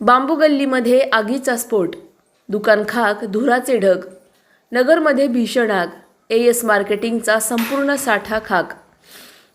बांबू गल्लीमध्ये आगीचा स्फोट दुकान खाक धुराचे ढग नगरमध्ये भीषण आग ए एस मार्केटिंगचा संपूर्ण साठा खाक.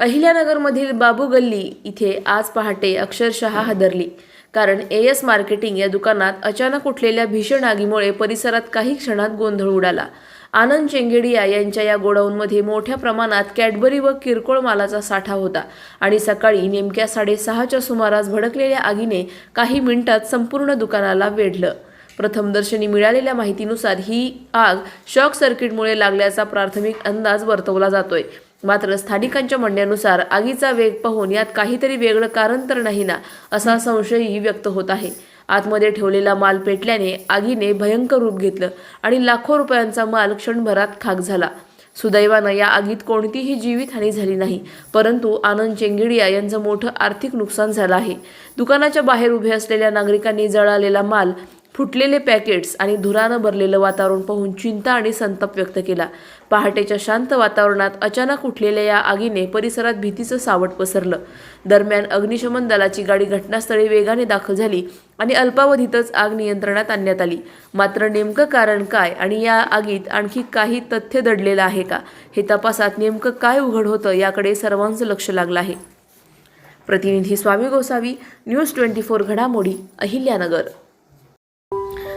अहिल्यानगरमधील बाबू गल्ली इथे आज पहाटे अक्षरशः हादरली. कारण ए एस मार्केटिंग या दुकानात अचानक उठलेल्या भीषण आगीमुळे परिसरात काही क्षणात गोंधळ उडाला. आनंद चेंगेडिया यांच्या या गोडाऊनमध्ये मोठ्या प्रमाणात कॅडबरी व किरकोळ मालाचा साठा होता आणि सकाळी नेमक्या साडेसहाच्या सुमारास भडकलेल्या आगीने काही मिनिटात संपूर्ण दुकानाला वेढलं. प्रथमदर्शनी मिळालेल्या माहितीनुसार ही आग शॉक सर्किटमुळे लागल्याचा प्राथमिक अंदाज वर्तवला जातोय. मात्र स्थानिकांच्या म्हणण्यानुसार आगीचा वेग पाहून यात काहीतरी वेगळं कारण तर नाही ना असा संशयही व्यक्त होत आहे. आतमध्ये ठेवलेला माल पेटल्याने आगीने भयंकर रूप घेतलं आणि लाखो रुपयांचा माल क्षणभरात खाक झाला. सुदैवानं या आगीत कोणतीही जीवितहानी झाली नाही परंतु आनंद चेंगिडिया यांचं मोठं आर्थिक नुकसान झालं आहे. दुकानाच्या बाहेर उभे असलेल्या नागरिकांनी जळालेला माल फुटलेले पॅकेट्स आणि धुरानं भरलेलं वातावरण पाहून चिंता आणि संताप व्यक्त केला. पहाटेच्या शांत वातावरणात अचानक उठलेल्या या आगीने परिसरात भीतीचं सावट पसरलं. दरम्यान अग्निशमन दलाची गाडी घटनास्थळी वेगाने दाखल झाली आणि अल्पावधीतच आग नियंत्रणात आणण्यात आली. मात्र नेमकं कारण काय आणि या आगीत आणखी काही तथ्य दडलेलं आहे का? हे तपासात नेमकं काय उघड होतं याकडे सर्वांचं लक्ष लागलं आहे. प्रतिनिधी Swami Gosavi news twenty four घडामोडी अहिल्यानगर.